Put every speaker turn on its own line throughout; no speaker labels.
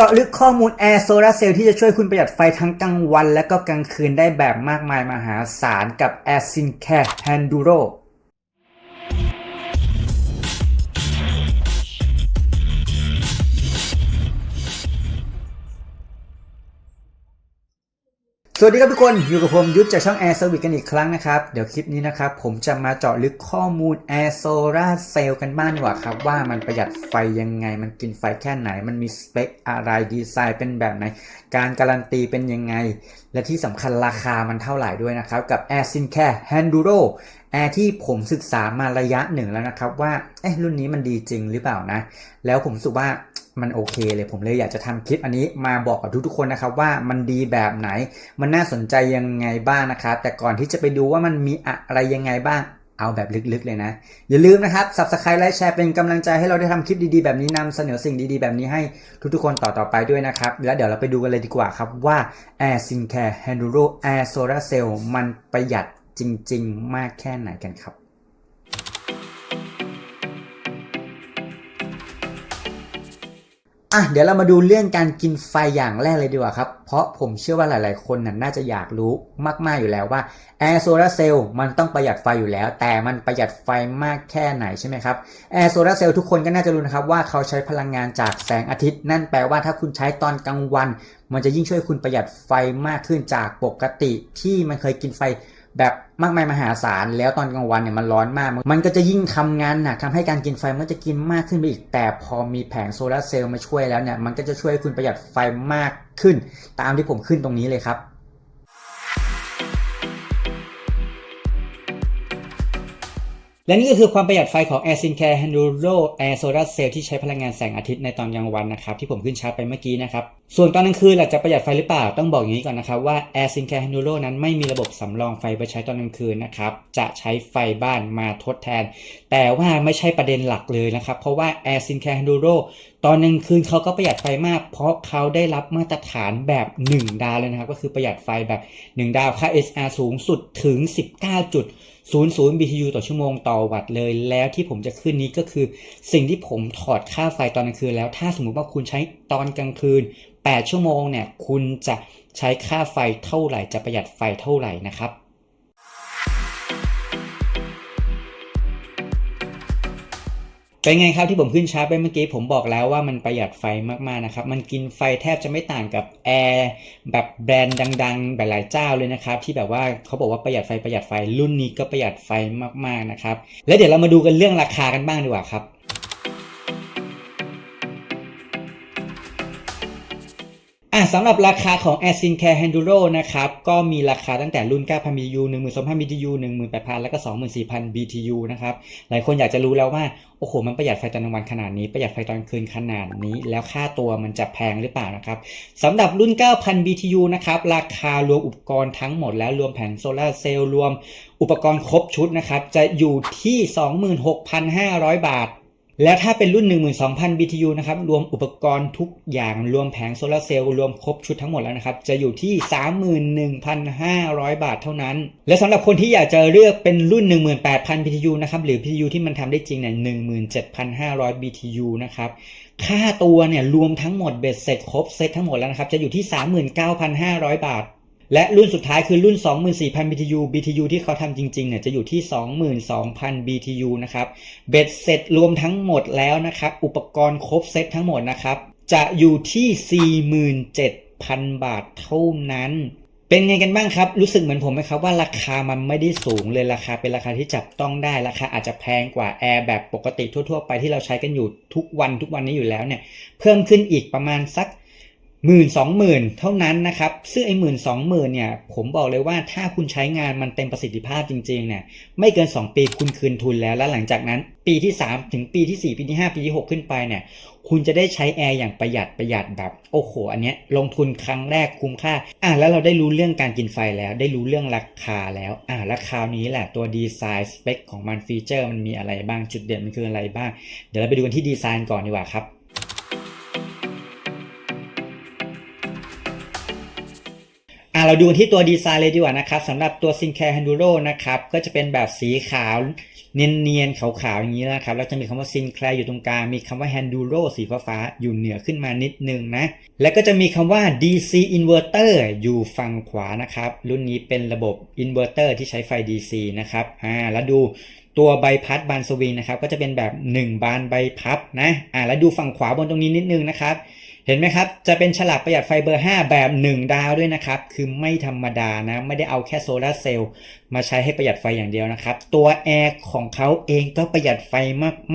เจาะลึกข้อมูลแอร์โซลาเซลล์ที่จะช่วยคุณประหยัดไฟทั้งกลางวัน และก็กลางคืนได้แบบมากมายมหาศาลกับ Air s y n c a r e Handuro สวัสดีครับทุกคนอยู่กับผมยุทธจากช่อง Air Service กันอีกครั้งนะครับ เดี๋ยวคลิปนี้นะครับ ผมจะมาเจาะลึกข้อมูล Air Solar Cell กันบ้างดีกว่าครับ ว่ามันประหยัดไฟยังไง มันกินไฟแค่ไหน มันมีสเปคอะไรดีไซน์เป็นแบบไหน การการันตีเป็นยังไง และที่สำคัญราคามันเท่าไหร่ด้วยนะครับ กับ Air s y n c a r e Handuro แอร์ที่ผมศึกษามาระยะหนึ่งแล้วนะครับว่าเอ๊ะรุ่นนี้มันดีจริงหรือเปล่านะ แล้วผมรู้สึกว่ามันโอเคเลยผมเลยอยากจะทำคลิปอันนี้มาบอกกับทุกๆคนนะครับว่ามันดีแบบไหน มันน่าสนใจยังไงบ้างนะครับ แต่ก่อนที่จะไปดูว่ามันมีอะไรยังไงบ้างเอาแบบลึกๆเลยนะ อย่าลืมนะครับ subscribe และแชร์เป็นกำลังใจให้เราได้ทำคลิปดีๆ แบบนี้นำเสนอสิ่งดีๆ แบบนี้ให้ทุกๆ คนต่อๆไปด้วยนะครับ แล้วเดี๋ยวเราไปดูกันเลยดีกว่าครับว่า Air s y n c a r e Handuro Air Solar Cell มันประหยัด จริง ๆ มากแค่ไหนกันครับอะเดี๋ยวเรามาดูเรื่องการกินไฟอย่างแรกเลยดีกว่าครับ เพราะผมเชื่อว่าหลาย ๆ คนน่ะน่าจะอยากรู้มาก ๆ อยู่แล้วว่า Air Solar Cell มันต้องประหยัดไฟอยู่แล้ว แต่มันประหยัดไฟมากแค่ไหนใช่ไหมครับ Air Solar Cell ทุกคนก็น่าจะรู้นะครับว่าเขาใช้พลังงานจากแสงอาทิตย์ นั่นแปลว่าถ้าคุณใช้ตอนกลางวัน มันจะยิ่งช่วยคุณประหยัดไฟมากขึ้นจากปกติที่มันเคยกินไฟ แบบมากมายมหาศาลแล้วตอนกลางวันเนี่ยมันร้อนมาก มันก็จะยิ่งทำงานหนักทำให้การกินไฟมันก็จะกินมากขึ้นไปอีก แต่พอมีแผงโซลาร์เซลล์มาช่วยแล้วเนี่ยมันก็จะช่วยให้คุณประหยัดไฟมากขึ้น ตามที่ผมขึ้นตรงนี้เลยครับ และนี่ก็คือความประหยัดไฟของ Air s y n c a r e Handuro Air Solar Cell ที่ใช้พลังงานแสงอาทิตย์ในตอนกลางวันนะครับที่ผมขึ้นชาร์จไปเมื่อกี้นะครับ ส่วนตอนกลางคืนหล่ะจะประหยัดไฟหรือเปล่า ต้องบอกอย่างนี้ก่อนนะครับว่า Air s y n c a r e Handuro นั้นไม่มีระบบสำรองไฟไปใช้ตอนกลางคืนนะครับ จะใช้ไฟบ้านมาทดแทน แต่ว่าไม่ใช่ประเด็นหลักเลยนะครับ เพราะว่า Air s y n c a r e Handuro ตอนกลางคืนเขาก็ประหยัดไฟมาก เพราะเขาได้รับมาตรฐานแบบ 1 ดาวเลยนะครับก็คือประหยัดไฟแบบ 1 ดาวค่า SR สูงสุดถึง 19จุด 00 BTU ต่อชั่วโมงต่อวัตต์เลย แล้วที่ผมจะขึ้นนี้ก็คือ สิ่งที่ผมถอดค่าไฟตอนกลางคืน แล้วถ้าสมมุติว่าคุณใช้ตอนกลางคืน 8 ชั่วโมงเนี่ยคุณจะใช้ค่าไฟเท่าไหร่จะประหยัดไฟเท่าไหร่นะครับ เป็นไงครับที่ผมขึ้นชาร์จไปเมื่อกี้ผมบอกแล้วว่ามันประหยัดไฟมากๆนะครับ มันกินไฟแทบจะไม่ต่างกับแอร์แบบแบรนด์ดังๆหลายๆเจ้าเลยนะครับ ที่แบบว่าเขาบอกว่าประหยัดไฟประหยัดไฟรุ่นนี้ก็ประหยัดไฟมากๆนะครับ แล้วเดี๋ยวเรามาดูกันเรื่องราคากันบ้างดีกว่าครับ สำหรับราคาของ a s y n c a r e Handuro นะครับ ก็มีราคาตั้งแต่รุ่น 9,000 BTU 12,000 BTU 18,000 แล้วก็ 24,000 BTU นะครับ หลายคนอยากจะรู้แล้วว่า โอ้โห มันประหยัดไฟตอนกลางวันขนาดนี้ ประหยัดไฟตอนกลางคืนขนาดนี้ แล้วค่าตัวมันจะแพงหรือเปล่านะครับสำหรับรุ่น 9,000 BTU นะครับ ราคารวมอุปกรณ์ทั้งหมดแล้วรวมแผงโซลาเซลล์รวมอุปกรณ์ครบชุดนะครับ จะอยู่ที่ 26,500 บาท และถ้าเป็นรุ่น 12,000 BTU นะครับรวมอุปกรณ์ทุกอย่างรวมแผงโซลาร์เซลล์รวมครบชุดทั้งหมดแล้วนะครับ จะอยู่ที่ 31,500 บาทเท่านั้น และสำหรับคนที่อยากจะเลือกเป็นรุ่น 18,000 BTU นะครับหรือ BTU ที่มันทำได้จริงเนี่ย17,500 BTU นะครับค่าตัวเนี่ยรวมทั้งหมดเบ็ดเสร็จครบเซตทั้งหมดแล้วนะครับจะอยู่ที่ 39,500 บาท และรุ่นสุดท้ายคือรุ่น 24,000 BTU BTU ที่เขาทำจริงๆเนี่ยจะอยู่ที่ 22,000 BTU นะครับ เบ็ดเสร็จรวมทั้งหมดแล้วนะครับ อุปกรณ์ครบเซตทั้งหมดนะครับ จะอยู่ที่ 47,000 บาทเท่านั้น เป็นไงกันบ้างครับ รู้สึกเหมือนผมไหมครับว่าราคามันไม่ได้สูงเลยราคาเป็นราคาที่จับต้องได้ราคาอาจจะแพงกว่าแอร์แบบปกติทั่วๆ ไปที่เราใช้กันอยู่ทุกวันทุกวันนี้อยู่แล้วเนี่ยเพิ่มขึ้นอีกประมาณสัก หมื่นสองหมื่นเท่านั้นนะครับ ซึ่งไอ้หมื่นสองหมื่นเนี่ย ผมบอกเลยว่าถ้าคุณใช้งานมันเต็มประสิทธิภาพจริง ๆ เนี่ย ไม่เกิน 2 ปีคุณคืนทุนแล้ว แล้วหลังจากนั้นปีที่ 3 ถึงปีที่ 4 ปีที่ 5 ปีที่ 6 ขึ้นไปเนี่ย คุณจะได้ใช้แอร์อย่างประหยัดประหยัดแบบ โอ้โห อันเนี้ยลงทุนครั้งแรกคุ้มค่า อะแล้วเราได้รู้เรื่องการกินไฟแล้ว ได้รู้เรื่องราคาแล้ว อะแล้วคราวนี้แหละตัวดีไซน์สเปคของมันฟีเจอร์มันมีอะไรบ้างจุดเด่นมันคืออะไรบ้าง เดี๋ยวเราไปดูกันที่ดีไซน์ก่อนดีกว่าครับ เราดูที่ตัวดีไซน์เลยดีกว่านะครับสำหรับตัว s i n c a r e Handuro นะครับก็จะเป็นแบบสีขาวเนียนๆขาวๆอย่างนี้นะครับแล้วจะมีคำว่าซินแคลอยู่ตรงกลางมีคำว่า Handuro สีฟ้าๆอยู่เหนือขึ้นมานิดนึงนะ แล้วก็จะมีคำว่า DC inverter อยู่ฝั่งขวานะครับ รุ่นนี้เป็นระบบ inverter ที่ใช้ไฟ DC นะครับอ่าแล้วดูตัวใบพัดบานสวิงนะครับก็จะเป็นแบบ 1 บานใบพับนะอ่าแล้วดูฝั่งขวาบนตรงนี้นิดนึงนะครับ เห็นไหมครับ จะเป็นฉลากประหยัดไฟเบอร์ 5 แบบ 1 ดาวด้วยนะครับ คือไม่ธรรมดานะ ไม่ได้เอาแค่โซลาร์เซลล์มาใช้ให้ประหยัดไฟอย่างเดียวนะครับ ตัวแอร์ของเขาเองก็ประหยัดไฟ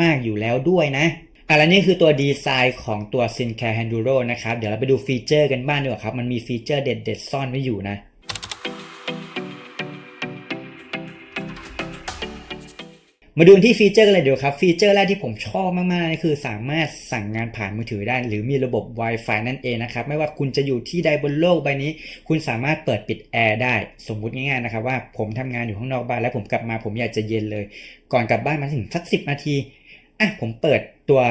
มากๆอยู่แล้วด้วยนะอะและนี่คือตัวดีไซน์ของตัว Sincare Handuro นะครับ เดี๋ยวเราไปดูฟีเจอร์กันบ้างดีกว่าครับ มันมีฟีเจอร์เด็ดๆซ่อนไว้อยู่นะ มาดูที่ฟีเจอร์กันเลยเดี๋ยวครับ ฟีเจอร์แรกที่ผมชอบมากๆเลยคือสามารถสั่งงานผ่านมือถือได้ หรือมีระบบ Wi-Fi นั่นเองนะครับ ไม่ว่าคุณจะอยู่ที่ใดบนโลกใบนี้ คุณสามารถเปิดปิดแอร์ได้ สมมุติง่ายๆนะครับว่าผมทำงานอยู่ข้างนอกบ้านแล้วผมกลับมาผมอยากจะเย็นเลย ก่อนกลับบ้านมาถึงสักสิบนาทีอะผมเปิดตัว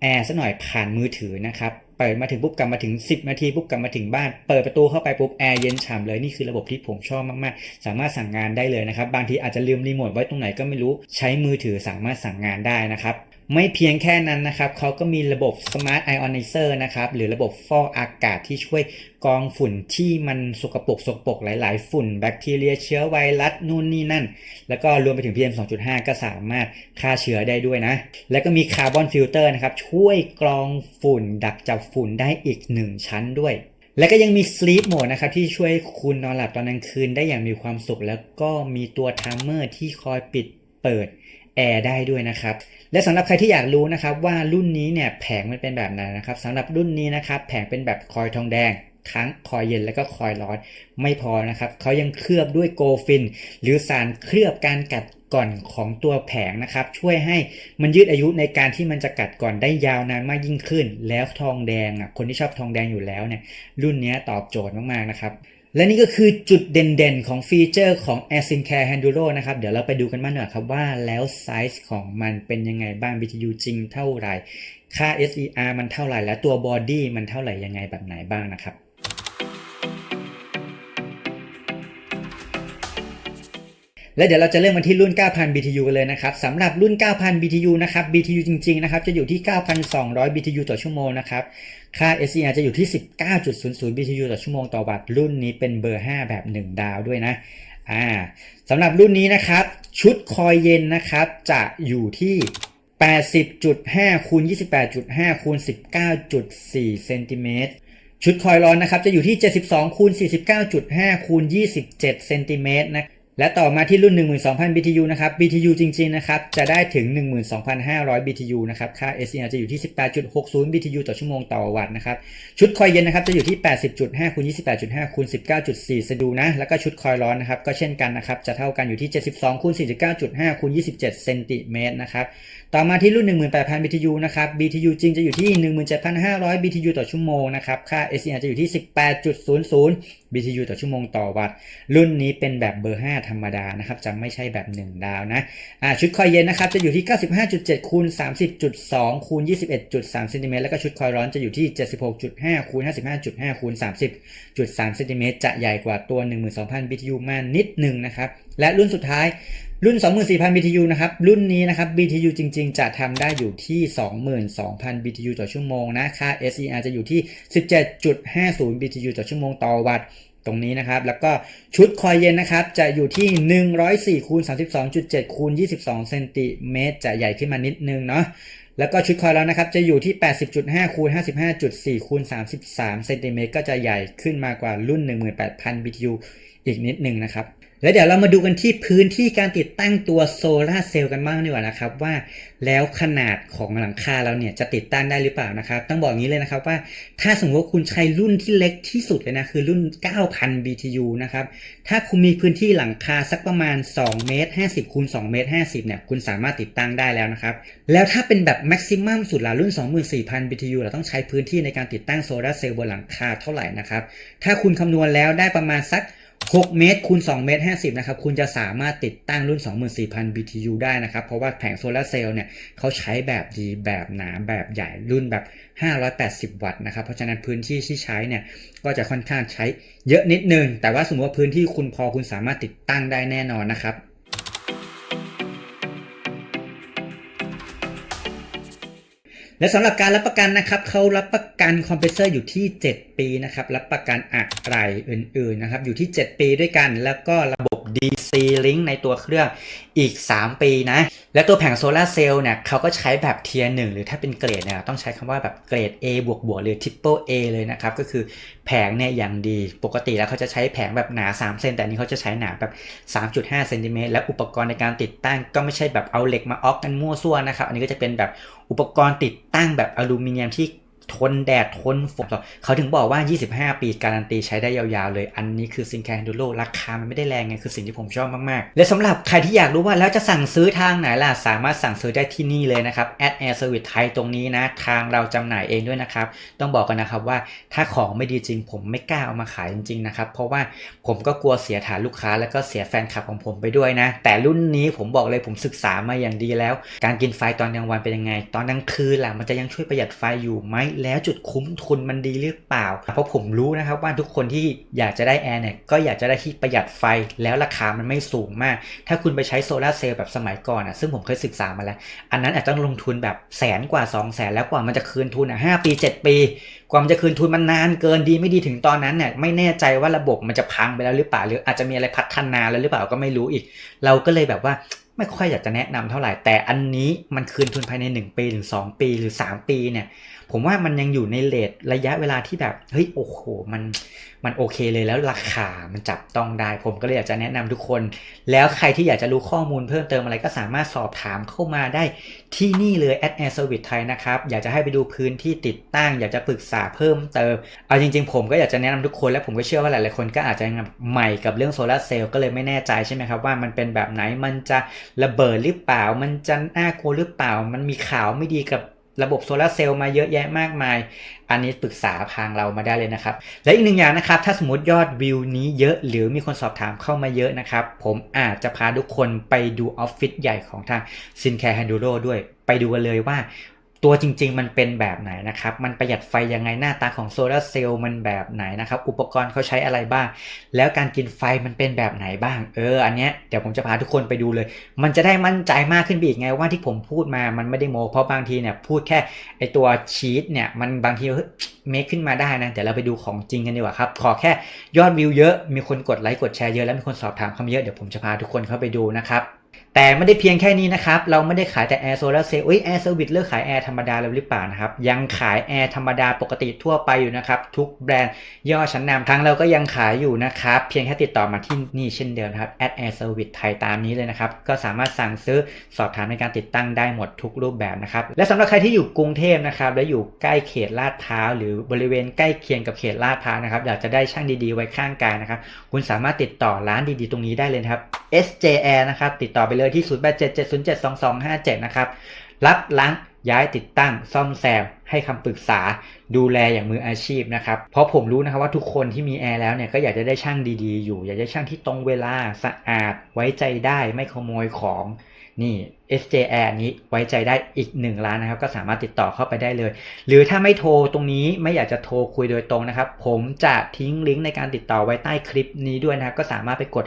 แอร์สักหน่อยผ่านมือถือนะครับ เปิดมาถึงปุ๊บกลับมาถึง 10นาทีปุ๊บกลับมาถึงบ้าน เปิดประตูเข้าไปปุ๊บแอร์เย็นฉ่ำเลยนี่คือระบบที่ผมชอบมากๆ สามารถสั่งงานได้เลยนะครับ บางทีอาจจะลืมรีโมทไว้ตรงไหนก็ไม่รู้ใช้มือถือสามารถสั่งงานได้นะครับ ไม่เพียงแค่นั้นนะครับเขาก็มีระบบ Smart Ionizer นะครับหรือระบบฟอกอากาศที่ช่วยกรองฝุ่นที่มันสกปรกสกปรกหลาย ๆ ฝุ่น แบคทีเรียเชื้อไวรัสนู่นนี่นั่น แล้วก็รวมไปถึง PM 2.5 ก็สามารถฆ่าเชื้อได้ด้วยนะ แล้วก็มีคาร์บอนฟิลเตอร์นะครับช่วยกรองฝุ่น ดักจับฝุ่นได้อีก1ชั้นด้วยแล้วก็ยังมี Sleep Mode นะครับที่ช่วยคุณนอนหลับตอนกลางคืนได้อย่างมีความสุข แล้วก็มีตัวไทม์เมอร์ที่คอยปิดเปิด แอร์ได้ด้วยนะครับ และสำหรับใครที่อยากรู้นะครับว่ารุ่นนี้เนี่ยแผงมันเป็นแบบไหนนะครับสำหรับรุ่นนี้นะครับแผงเป็นแบบคอยทองแดงทั้งคอยเย็นและก็คอยร้อนไม่พอนะครับเขายังเคลือบด้วยโกฟิน หรือสารเคลือบการกัดก่อนของตัวแผงนะครับ ช่วยให้มันยืดอายุในการที่มันจะกัดก่อนได้ยาวนานมากยิ่งขึ้น แล้วทองแดงอะคนที่ชอบทองแดงอยู่แล้วเนี่ยรุ่นนี้ตอบโจทย์มากๆนะครับ และนี่ก็คือจุดเด่นๆ ของฟีเจอร์ของ a i r s y n c a r e Handuro นะครับ เดี๋ยวเราไปดูกันบ้างหน่อยครับว่าแล้วไซส์ของมันเป็นยังไงบ้าง BTU จริงเท่าไหร่ ค่า SER มันเท่าไหร่ และตัวบอดี้มันเท่าไหร่ยังไงแบบไหนบ้างนะครับ และเดี๋ยวเราจะเริ่มกันที่รุ่น 9,000 BTU กันเลยนะครับสำหรับรุ่น 9,000 BTU นะครับ BTU จริงๆ นะครับ จะอยู่ที่ 9,200 BTU ต่อชั่วโมงนะครับ ค่า SCR จะอยู่ที่ 19.00 BTU ต่อชั่วโมงต่อวัตต์รุ่นนี้เป็นเบอร์ 5 แบบ 1 ดาวด้วยนะ อ่าสำหรับรุ่นนี้นะครับ ชุดคอยเย็นนะครับ จะอยู่ที่ 80.5คูณ28.5คูณ19.4เซนติเมตรชุดคอยร้อนนะครับ จะอยู่ที่ 72คูณ49.5คูณ27เซนติเมตรนะ และต่อมาที่รุ่น 12,000 BTU นะครับ BTU จริง ๆ นะครับ จะได้ถึง 12,500 BTU นะครับ ค่า SCR จะอยู่ที่ 18.60 BTU ต่อชั่วโมงต่อวัตต์นะครับ ชุดคอยเย็นนะครับ จะอยู่ที่ 80.5คูณ28.5คูณ19.4 สดูนะ แล้วก็ชุดคอยร้อนนะครับ ก็เช่นกันนะครับ จะเท่ากันอยู่ที่ 72คูณ49.5คูณ27 เซนติเมตรนะครับ ต่อมาที่รุ่น 18,000 BTU นะครับ BTU จริงจะอยู่ที่ 17,500 BTU ต่อชั่วโมงนะครับ ค่า SCR จะอยู่ที่ 18.00 BTU ต่อชั่วโมงต่อวัตต์ รุ่นนี้เป็นแบบเบอร์ 5ธรรมดานะครับจะไม่ใช่แบบ 1 ดาวนะอ่าชุดคอยเย็นนะครับจะอยู่ที่ 95.7คูณ30.2คูณ21.3เซนติเมตรแล้วก็ชุดคอยร้อนจะอยู่ที่ 76.5คูณ55.5คูณ30.3เซนติเมตรจะใหญ่กว่าตัว 12,000 BTU มากนิดหนึ่งนะครับและรุ่นสุดท้ายรุ่น 24,000 BTU นะครับ รุ่นนี้นะครับ BTU จริง ๆ จะทำได้อยู่ที่ 22,000 BTU ต่อชั่วโมงนะ ค่า SER จะอยู่ที่ 17.50 BTU ต่อชั่วโมงต่อวัตต์ ตรงนี้นะครับ แล้วก็ชุดคอยเย็นนะครับ จะอยู่ที่ 104คูณ32.7คูณ22เซนติเมตรจะใหญ่ขึ้นมานิดนึงเนาะแล้วก็ชุดคอยแล้วนะครับ จะอยู่ที่ 80.5คูณ55.4คูณ33เซนติเมตรก็จะใหญ่ขึ้นมากว่ารุ่น 18,000 BTU อีกนิดนึงนะครับ แล้วเดี๋ยวเรามาดูกันที่พื้นที่การติดตั้งตัวโซลาเซลล์กันบ้างดีกว่านะครับ ว่าแล้วขนาดของหลังคาเราเนี่ยจะติดตั้งได้หรือเปล่านะครับต้องบอกงี้เลยนะครับว่าถ้าสมมติว่าคุณใช้รุ่นที่เล็กที่สุดเลยนะคือรุ่น 9,000 BTU นะครับถ้าคุณมีพื้นที่หลังคาสักประมาณ2เมตร50คูณ2เมตร50เนี่ยคุณสามารถติดตั้งได้แล้วนะครับแล้วถ้าเป็นแบบแม็กซิมัมสุดละรุ่น 24,000 BTU เราต้องใช้พื้นที่ในการติดตั้งโซลาเซลล์บนหลังคาเท่าไหร่นะครับถ้าคุณคำนวณแล้วได้ประมาณสัก 6 เมตรคูณ2เมตร50นะครับคุณจะสามารถติดตั้งรุ่น 24,000 BTU ได้นะครับ เพราะว่าแผงโซลาร์เซลล์เนี่ยเขาใช้แบบดีแบบหนาแบบใหญ่รุ่นแบบ 580 วัตต์นะครับ เพราะฉะนั้นพื้นที่ที่ใช้เนี่ยก็จะค่อนข้างใช้เยอะนิดนึง แต่ว่าสมมติว่าพื้นที่คุณพอคุณสามารถติดตั้งได้แน่นอนนะครับ และสำหรับการรับประกันนะครับเขารับประกันคอมเพรสเซอร์อยู่ที่ 7 ปีนะครับรับประกันอะไรอื่นๆนะครับอยู่ที่ 7 ปีด้วยกันแล้วก็ระบบ DC Link ในตัวเครื่องอีก 3 ปีนะ และตัวแผงโซลาร์เซลล์เนี่ยเขาก็ใช้แบบเทียร์หนึ่งหรือถ้าเป็นเกรดเนี่ยต้องใช้คำว่าแบบเกรด A บวกบวกหรือ Triple A เลยนะครับ ก็คือแผงเนี่ยอย่างดีปกติแล้วเขาจะใช้แผงแบบหนา 3 เซนแต่นนี้เขาจะใช้หนาแบบ 3.5 เซนติเมตรและอุปกรณ์ในการติดตั้งก็ไม่ใช่แบบเอาเหล็กมาออกกันมั่วซั่วนะครับ อันนี้ก็จะเป็นแบบอุปกรณ์ติดตั้งแบบอลูมิเนียมที่ ทนแดดทนฝนเขาถึงบอกว่า 25 ปีการันตีใช้ได้ยาวๆเลย อันนี้คือซิงแคนดูโลราคามันไม่ได้แรงไงคือสิ่งที่ผมชอบมากๆ และสำหรับใครที่อยากรู้ว่าแล้วจะสั่งซื้อทางไหนล่ะ สามารถสั่งซื้อได้ที่นี่เลยนะครับ at air service ไทยตรงนี้นะ ทางเราจำหน่ายเองด้วยนะครับ ต้องบอกกันนะครับว่าถ้าของไม่ดีจริง ผมไม่กล้าเอามาขายจริงๆนะครับ เพราะว่าผมก็กลัวเสียฐานลูกค้า แล้วก็เสียแฟนคลับของผมไปด้วยนะ แต่รุ่นนี้ผมบอกเลยผมศึกษามาอย่างดีแล้ว การกินไฟตอนกลางวันเป็นยังไง ตอนกลางคืนล่ะมันจะยังช่วยประหยัดไฟอยู่ไหมแล้วจุดคุ้มทุนมันดีหรือเปล่า เพราะผมรู้นะครับว่าทุกคนที่อยากจะได้แอร์เนี่ยก็อยากจะได้ที่ประหยัดไฟแล้วราคามันไม่สูงมาก ถ้าคุณไปใช้โซลาเซลล์แบบสมัยก่อนอะซึ่งผมเคยศึกษามาแล้ว อันนั้นอาจจะต้องลงทุนแบบแสนกว่า2 0 0แสนแล้วกว่ามันจะคืนทุนอะห้าปี7ปีกว่ามันจะคืนทุนมันนานเกินดีไม่ดีถึงตอนนั้นเนี่ยไม่แน่ใจว่าระบบมันจะพังไปแล้วหรือเปล่าหรืออาจจะมีอะไรพัฒนาแล้วหรือเปล่าก็ไม่รู้อีก เราก็เลยแบบว่าไม่ค่อยอยากจะแนะนำเท่าไหร่แต่อันนี้มันคืนทุนภายใน 1 ปีหรือ 2 ปีหรือ 3 ปีเนี่ย ผมว่ามันยังอยู่ในเลทระยะเวลาที่แบบเฮ้ยโอ้โหมันมันโอเคเลยแล้วราคามันจับต้องได้ ผมก็เลยอยากจะแนะนำทุกคน แล้วใครที่อยากจะรู้ข้อมูลเพิ่มเติมอะไรก็สามารถสอบถามเข้ามาได้ที่นี่เลย at air service ไทยนะครับอยากจะให้ไปดูพื้นที่ติดตั้ง อยากจะปรึกษาเพิ่มเติม เอาจริง ๆ ผมก็อยากจะแนะนำทุกคน และผมก็เชื่อว่าหลายๆคนก็อาจจะใหม่กับเรื่องโซลาร์เซลล์ก็เลยไม่แน่ใจใช่ไหมครับว่ามันเป็นแบบไหนมันจะระเบิดหรือเปล่า มันจะน่ากลัวหรือเปล่า มันมีข่าวไม่ดีกับ ระบบโซลาร์เซลล์มาเยอะแยะมากมาย อันนี้ปรึกษาทางเรามาได้เลยนะครับ และอีกหนึ่งอย่างนะครับ ถ้าสมมติยอดวิวนี้เยอะ หรือมีคนสอบถามเข้ามาเยอะนะครับ ผมอาจจะพาทุกคนไปดูออฟฟิศใหญ่ของทางซินแคร์แฮนดูโรด้วย ไปดูกันเลยว่า ตัวจริง ๆ มันเป็นแบบไหนนะครับ มันประหยัดไฟยังไงหน้าตาของโซลาร์เซลล์มันแบบไหนนะครับ อุปกรณ์เขาใช้อะไรบ้าง แล้วการกินไฟมันเป็นแบบไหนบ้าง เออ อันเนี้ยเดี๋ยวผมจะพาทุกคนไปดูเลย มันจะได้มั่นใจมากขึ้นไปอีกไงว่าที่ผมพูดมา มันไม่ได้โม เพราะบางทีเนี่ยพูดแค่ไอตัวชีตเนี่ย มันบางทีเฮ้ยเมคขึ้นมาได้นะ เดี๋ยวเราไปดูของจริงกันดีกว่าครับ ขอแค่ยอดวิวเยอะ มีคนกดไลค์กดแชร์เยอะ แล้วมีคนสอบถามเข้ามาเยอะ เดี๋ยวผมจะพาทุกคนเข้าไปดูนะครับ แต่ไม่ได้เพียงแค่นี้นะครับ เราไม่ได้ขายแต่แอร์โซลาร์เซลล์เอ้ยแอร์เซอร์วิสเลิกขายแอร์ธรรมดาแล้วหรือเปล่านะครับ ยังขายแอร์ธรรมดาปกติทั่วไปอยู่นะครับ ทุกแบรนด์ย่อชั้นนำทางเราก็ยังขายอยู่นะครับ เพียงแค่ติดต่อมาที่นี่เช่นเดิมนะครับ at air service ไทยตามนี้เลยนะครับ ก็สามารถสั่งซื้อสอบถามในการติดตั้งได้หมดทุกรูปแบบนะครับ และสำหรับใครที่อยู่กรุงเทพนะครับและอยู่ใกล้เขตลาดพร้าวหรือบริเวณใกล้เคียงกับเขตลาดพร้าวนะครับอยากจะได้ช่างดีๆไว้ข้างกายนะครับคุณสามารถติดต่อร้านดีๆ ตรงนี้ได้เลยครับ SJR นะครับติดต่อไปเลยที่ 0877072257 นะครับ รับล้างย้ายติดตั้งซ่อมแซม ให้คำปรึกษาดูแลอย่างมืออาชีพนะครับ เพราะผมรู้นะครับว่าทุกคนที่มีแอร์แล้วเนี่ยก็อยากจะได้ช่างดีๆ อยู่ อยากได้ช่างที่ตรงเวลาสะอาด ไว้ใจได้ไม่ขโมยของนี่ SJ Air นี้ไว้ใจได้อีกหนึ่งร้านนะครับ ก็สามารถติดต่อเข้าไปได้เลย หรือถ้าไม่โทรตรงนี้ไม่อยากจะโทรคุยโดยตรงนะครับ ผมจะทิ้งลิงก์ในการติดต่อไว้ใต้คลิปนี้ด้วยนะครับ ก็สามารถไปกด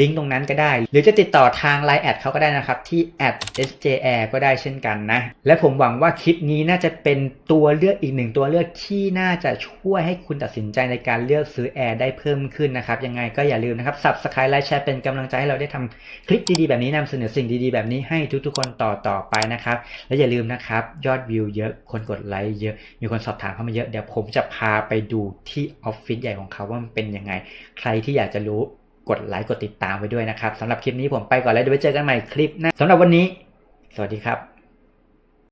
ลิงก์ตรงนั้นก็ได้ หรือจะติดต่อทาง Line แอดเขาก็ได้นะครับ ที่ @sjr ก็ได้เช่นกันนะ และผมหวังว่าคลิปนี้น่าจะเป็นตัวเลือกอีกหนึ่งตัวเลือกที่น่าจะช่วยให้คุณตัดสินใจในการเลือกซื้อแอร์ได้เพิ่มขึ้นนะครับ ยังไงก็อย่าลืมนะครับ Subscribe ไลค์แชร์เป็นกำลังใจให้เราได้ทำคลิปดีๆ แบบนี้นำเสนอสิ่งดีๆ แบบนี้ให้ทุกๆคนต่อต่อไปนะครับ และอย่าลืมนะครับยอดวิวเยอะคนกดไลค์เยอะมีคนสอบถามเข้ามาเยอะเดี๋ยวผมจะพาไปดูที่ออฟฟิศใหญ่ของเขาว่ามันเป็นยังไง ใครที่อยากจะรู้ กดไลค์กดติดตามไว้ด้วยนะครับสำหรับคลิปนี้ผมไปก่อนแล้วเดี๋ยวไว้เจอกันใหม่คลิปหน้าสำหรับวันนี้ สวัสดีครับ